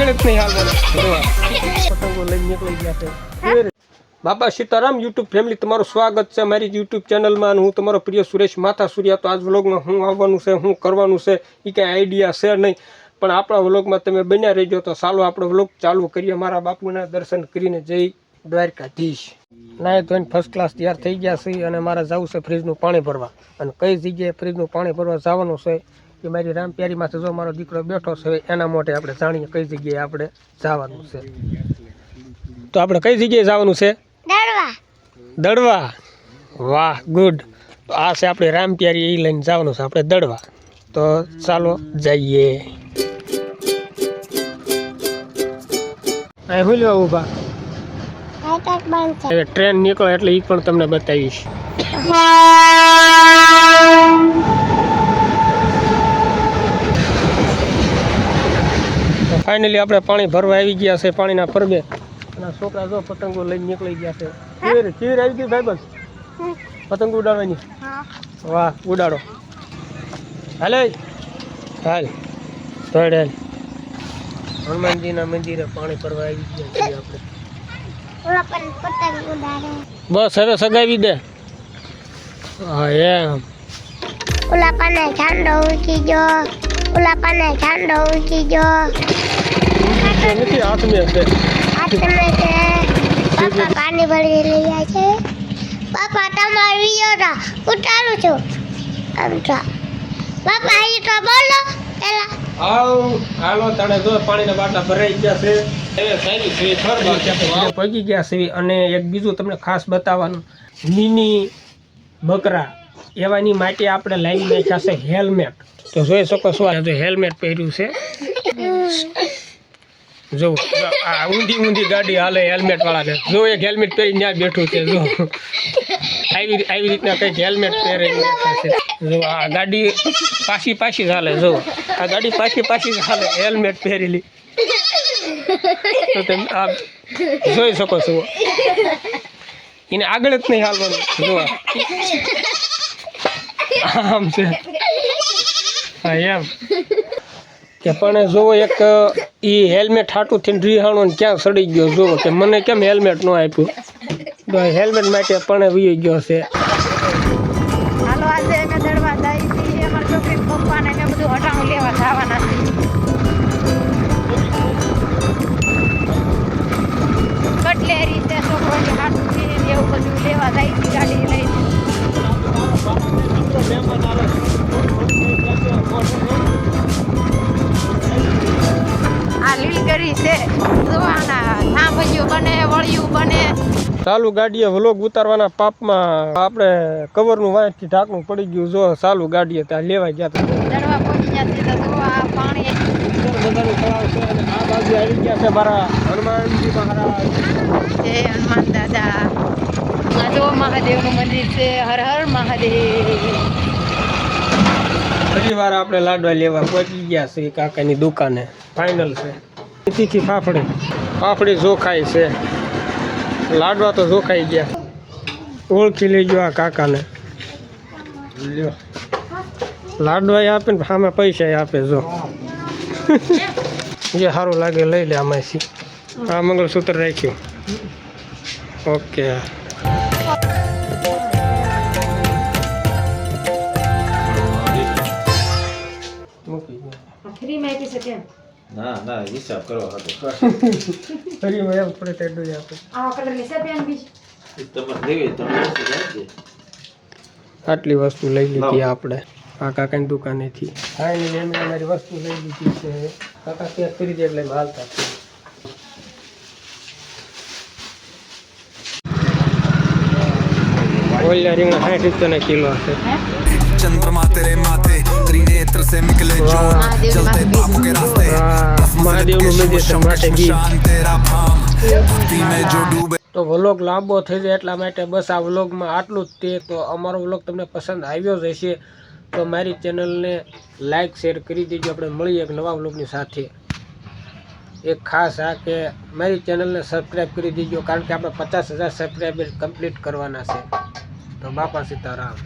જ નહીં હાલ. પતંગો લઈને નીકળી ગયા છે બાબા સીતારામ યુટ્યુબ ફેમિલી તમારું સ્વાગત છે મારી યુટ્યુબ ચેનલમાં હું તમારો પ્રિય સુરેશ માથા સૂર્યા. તો આજ વ્લોગમાં હું આવવાનું છે, હું કરવાનું છે એ કાંઈ આઈડિયા છે નહીં. પણ આપણા વ્લોગમાં તમે બન્યા રહેજો, તો ચાલો આપણો વ્લોગ ચાલુ કરીએ. મારા બાપુના દર્શન કરીને જઈ દ્વારકાધીશ. નાય ધોઈને ફર્સ્ટ ક્લાસ તૈયાર થઈ ગયા છે અને મારે જવું છે ફ્રીજનું પાણી ભરવા. અને કઈ જગ્યાએ ફ્રીજનું પાણી ભરવા જવાનું છે એ મારી રામપ્યારીમાંથી જો મારો દીકરો બેઠો છે એના માટે આપણે જાણીએ કઈ જગ્યાએ આપણે જવાનું છે. તો આપણે કઈ જગ્યાએ જવાનું છે? દડવા. વાહ ગુડ. તો આ છે આપણે રામપ્યારી એ લઈને જવાનું છે આપણે દડવા. તો ચાલો જઈએ. અહીં લેવા ઊભા? ટ્રેન નીકળે એટલે એ પણ તમને બતાવીશ. ફાઇનલી આપણે પાણી ભરવા આવી ગયા છે પાણીના પરબે અને છોકરા જો પતંગો લઈને નીકળી ગયા છે. ખીર ખીર આવી ગઈ બસ? પતંગ ઉડાડવાની? વાહ ઉડાડો. હાલે? હાલ. ધોડ હાલ. હનુમાનજીના મંદિરે પાણી ભરવા આવી ગયા છીએ આપણે. બસ હવે સગાવી દે. હા એમ. ઓલા પાને ઠંડો ઉઠી ગયો. ઓલા પાને ઠંડો ઉઠી ગયો. તો નથી હાથમાં છે. આ તમે છે પાપા પાણી ભરી લઈ જાય છે. પાપા તમારી વીડિયો ઉતારું છું. આમ તો. પાપા અહીં તો બોલો. પેલા આવ હાલો તને જો પાણીના બાટલા ભરાઈ ગયા છે. પગી ગયા છે. અને એક બીજું તમને ખાસ બતાવવાનું. મિની બકરા એવાની માટે આપણે લાવી નાખ્યા છે હેલ્મેટ તો જોઈ શકો છો આજે હેલ્મેટ પહેર્યું છે. જો, આ ઊંધી ઊંધી ગાડી હાલે હેલ્મેટ વાળાને. જો, એક હેલ્મેટ પહેરી ત્યાં બેઠું છે, જો. આવી આવી રીતના કંઈક હેલ્મેટ પહેરીને બેઠા છે. જો, આ ગાડી પાછી પાછી ચાલે જો. આ ગાડી પાછી પાછી ચાલે હેલ્મેટ પહેરેલી. તો તમે આ જોઈ શકો છો. એને આગળ જ નહીં હાલવાનું. જો આમ છે. હા, એમ. કે પણ જોવો એક એ હેલ્મેટ હાટું થઈને રિહાણો ને ક્યાં સડી ગયો જો કે મને કેમ હેલ્મેટ ન આપ્યું? તો હેલ્મેટ માટે પણ વી ગયો છે. હાલો, આજે અમે દડવા જાય છીએ. અમારા છોકરી પપ્પાને ને બધું હટાણું લેવા જવાના છે છે. જોવાના થાંભલિયું બને વળિયું બને. ચાલુ ગાડીએ વ્લોગ ઉતારવાના પાપમાં આપણે કવરનું વાંચથી ઢાંકણું પડી ગયું. જો ચાલુ ગાડીએ ત્યાં લેવા ગયા હતા પહોંચી ગયા છે તો આ પાણી બધાનું તળાવ છે અને આ બાજુ આવી ગયા છે મારા હનુમાનજી મહારાજ. જય હનુમાન દાદા. આ જો મહાદેવનું મંદિર છે હર હર મહાદેવ. ફરી વાર આપણે લાડવા લેવા પહોંચી ગયા છે કાકાની દુકાને. ફાઇનલ છે. તીખી ફાફડી. ફાફડી જોખાઈ છે. લાડવા તો જોખાઈ ગયા. ઓળખી લેજો આ કાકાને. લ્યો. લાડવા આપે ને સામે પૈસા આપે જો. જે સારું લાગે લઈ લે આમાંથી. આ મંગળસૂત્ર રાખ્યું. ઓકે. મૂકી ગયો ફ્રીમાં આપી શકે ના ના હિસાબ કરો હતો ફરી મેં આપણે તેડું જ આપે. આ કલર હિસાબ એમ બી તમે લેવી તમે આટલી વસ્તુ લઈ લીધી આપણે. આ કાકાની દુકાનેથી? ફાઇનલી એમ અમારી વસ્તુ લઈ લીધી છે. કાકા ત્યાં કરી દે એટલે હાલતા છે. ઓલા રીંગણ સાઠ રૂપિયાના કિલો છે ચંદ્રમા તેરે માથે ત્રિનેત્ર સે તો વ્લોગ લાંબો થઈ જાય એટલા માટે બસ આ વ્લોગમાં આટલું જ તે. તો અમારો વ્લોગ તમને પસંદ આવ્યો જ હશે. તો મારી ચેનલને લાઇક શેર કરી દેજો. આપણે મળીએ એક નવા વ્લોગની સાથે. એક ખાસ આ કે મારી ચેનલને સબસ્ક્રાઈબ કરી દેજો કારણ કે આપણે પચાસ હજાર સબસ્ક્રાઈબર કમ્પ્લીટ કરવાના છે. તો બાપા સીતારામ.